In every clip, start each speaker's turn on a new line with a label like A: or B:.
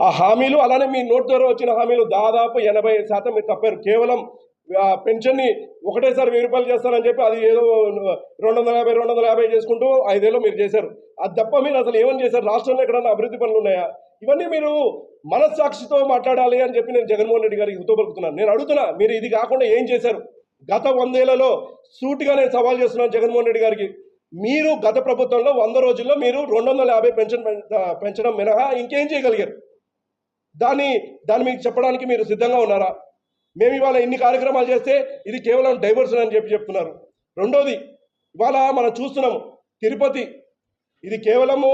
A: ఆ హామీలు అలానే మీ నోట్ ద్వారా వచ్చిన హామీలు దాదాపు ఎనభై శాతం మీరు తప్పారు. కేవలం ఆ, పెన్షన్ని ఒకటేసారి వెయ్యి రూపాయలు చేస్తారని చెప్పి అది ఏదో రెండు వందల యాభై రెండు వందల యాభై చేసుకుంటూ ఐదేళ్ళు మీరు చేశారు. అది తప్ప మీరు అసలు ఏమని చేశారు? రాష్ట్రంలో ఎక్కడన్నా అభివృద్ధి పనులు ఉన్నాయా? ఇవన్నీ మీరు మనస్సాక్షితో మాట్లాడాలి అని చెప్పి నేను జగన్మోహన్ రెడ్డి గారికి ఉత్తపలుకుతున్నాను నేను అడుగుతున్నా మీరు ఇది కాకుండా ఏం చేశారు? గత వందేళ్ళలో సూటిగా నేను సవాల్ చేస్తున్నాను జగన్మోహన్ రెడ్డి గారికి. మీరు గత ప్రభుత్వంలో వంద రోజుల్లో మీరు రెండు వందల యాభై పెన్షన్ పెంచడం మినహా ఇంకేం చేయగలిగారు? దాన్ని దాన్ని మీకు చెప్పడానికి మీరు సిద్ధంగా ఉన్నారా? మేము ఇవాళ ఇన్ని కార్యక్రమాలు చేస్తే ఇది కేవలం డైవర్షన్ అని చెప్పి చెప్తున్నారు. రెండోది ఇవాళ మనం చూస్తున్నాము తిరుపతి. ఇది కేవలము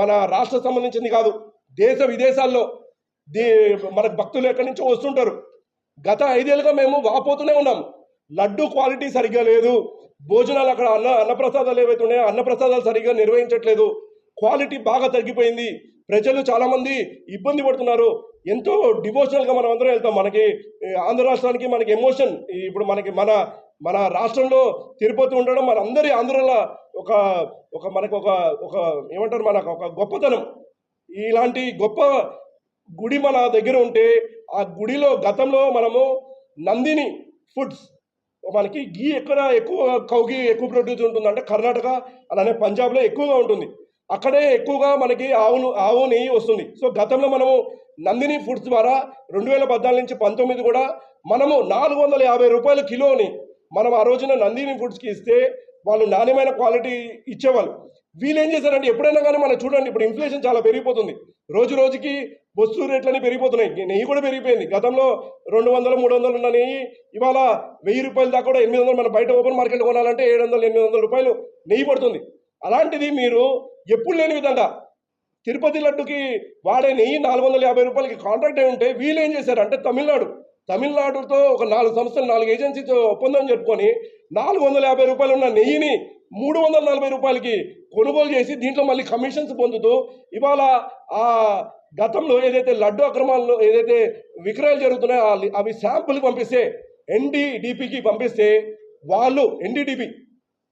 A: మన రాష్ట్ర సంబంధించింది కాదు దేశ విదేశాల్లో దీ మనకు భక్తులు ఎక్కడి నుంచో వస్తుంటారు. గత ఐదేళ్ళుగా మేము వాపోతూనే ఉన్నాం. లడ్డు క్వాలిటీ సరిగ్గా లేదు. భోజనాలు అక్కడ అన్న అన్నప్రసాదాలు ఏవైతే ఉన్నాయో అన్నప్రసాదాలు సరిగ్గా నిర్వహించట్లేదు. క్వాలిటీ బాగా తగ్గిపోయింది. ప్రజలు చాలామంది ఇబ్బంది పడుతున్నారు. ఎంతో డివోషనల్గా మనం అందరం వెళ్తాం. మనకి ఆంధ్ర రాష్ట్రానికి మనకి ఎమోషన్ ఇప్పుడు మనకి మన మన రాష్ట్రంలో తిరుపతి ఉండడం మన అందరి ఆంధ్రలో ఒక ఒక మనకు ఒక ఒక ఏమంటారు మనకు ఒక గొప్పతనం. ఇలాంటి గొప్ప గుడి మన దగ్గర ఉంటే ఆ గుడిలో గతంలో మనము నందిని ఫుడ్స్ మనకి గీ ఎక్కడ ఎక్కువ కౌగి ఎక్కువ ప్రొడ్యూస్ ఉంటుందంటే కర్ణాటక అలానే పంజాబ్లో ఎక్కువగా ఉంటుంది. అక్కడే ఎక్కువగా మనకి ఆవును ఆవు నెయ్యి వస్తుంది. సో గతంలో మనము నందిని ఫుడ్స్ ద్వారా రెండు వేల పద్నాలుగు నుంచి పంతొమ్మిది కూడా మనము నాలుగు వందల యాభై రూపాయల కిలోని మనం ఆ రోజున నందిని ఫుడ్స్కి ఇస్తే వాళ్ళు నాణ్యమైన క్వాలిటీ ఇచ్చేవాళ్ళు. వీళ్ళు ఏం చేశారంటే ఎప్పుడైనా కానీ మనం చూడండి ఇప్పుడు ఇన్ఫ్లేషన్ చాలా పెరిగిపోతుంది. రోజు రోజుకి వస్తువు రేట్లన్నీ పెరిగిపోతున్నాయి. నెయ్యి కూడా పెరిగిపోయింది. గతంలో రెండు వందలు మూడు వందలు ఉన్న నెయ్యి ఇవాళ వెయ్యి రూపాయల దాకా కూడా ఎనిమిది వందలు మనం బయట ఓపెన్ మార్కెట్ కొనాలంటే ఏడు వందలు ఎనిమిది వందల రూపాయలు నెయ్యి పడుతుంది. అలాంటిది మీరు ఎప్పుడు లేని విధంగా. తిరుపతి లడ్డుకి వాడే నెయ్యి నాలుగు వందల యాభై రూపాయలకి కాంట్రాక్ట్ అయి ఉంటే వీళ్ళు ఏం చేశారు అంటే తమిళనాడు. తమిళనాడుతో ఒక నాలుగు సంస్థలు నాలుగు ఏజెన్సీతో ఒప్పందం చెప్పుకొని నాలుగు వందల యాభై రూపాయలు ఉన్న నెయ్యిని మూడు వందల నలభై రూపాయలకి కొనుగోలు చేసి దీంట్లో మళ్ళీ కమిషన్స్ పొందుతూ ఇవాళ ఆ గతంలో ఏదైతే లడ్డు అక్రమాల్లో ఏదైతే విక్రయాలు జరుగుతున్నాయో అవి శాంపుల్కి పంపిస్తే ఎన్డీడీపీకి పంపిస్తే వాళ్ళు ఎన్డీడీపీ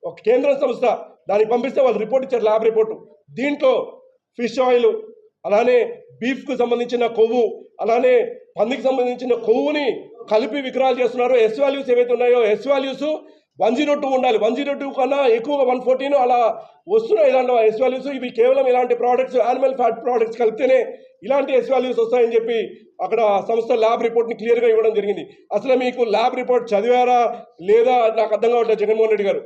A: ఒక కేంద్ర సంస్థ దానికి పంపిస్తే వాళ్ళు రిపోర్ట్ ఇచ్చారు ల్యాబ్ రిపోర్టు. దీంట్లో ఫిష్ ఆయిల్ అలానే బీఫ్కు సంబంధించిన కొవ్వు అలానే పందికి సంబంధించిన కొవ్వుని కలిపి విక్రయాలు చేస్తున్నారు. ఎస్ వాల్యూస్ ఏవైతే ఉన్నాయో S values one zero two ఉండాలి. వన్ జీరో టూ కన్నా ఎక్కువగా వన్ ఫోర్టీన్ అలా వస్తున్నాయి. ఇలాంటి ఎస్ వాల్యూస్ ఇవి కేవలం ఇలాంటి ప్రోడక్ట్స్ యానిమల్ ఫ్యాట్ ప్రోడక్ట్స్ కలిపితేనే ఇలాంటి ఎస్ వాల్యూస్ వస్తాయని చెప్పి అక్కడ ఆ సంస్థ ల్యాబ్ రిపోర్ట్ని క్లియర్గా ఇవ్వడం జరిగింది. అసలు మీకు ల్యాబ్ రిపోర్ట్ చదివారా లేదా? నాకు అర్థం కావట్లేదు జగన్మోహన్ రెడ్డి గారు.